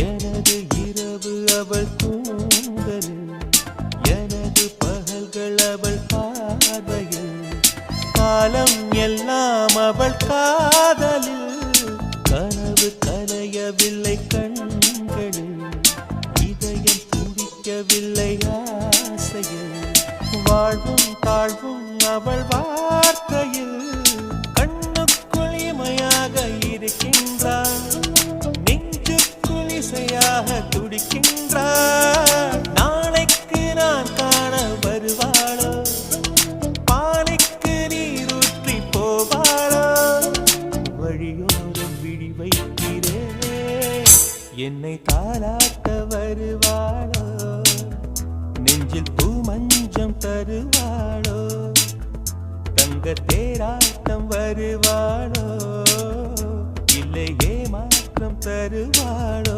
எனது இரவு அவள் தூங்கல் எனது பகல்கள் அவள் பார்வையில் காலம் எல்லாம் அவள் காதலில் கனவு கலையவில்லை கண்களில் இதயம் துடிக்கவில்லை ஆசையில் வாழ்வும் தாழ்வும் அவள் வா இசையாக துடிக்கின்றார் நாளைக்கு நான் காண வருவாளோ? பாலைக்கு நீர் ஊற்றி போவாளோ? வழியோரம் விழி வைக்கிறேன் என்னை தாளாட்ட வருவாளோ? நெஞ்சில் பூ மஞ்சம் தருவாளோ? தங்க தேராட்டம் வருவாளோ? இல்லையே மாற்றம் தருவாளோ?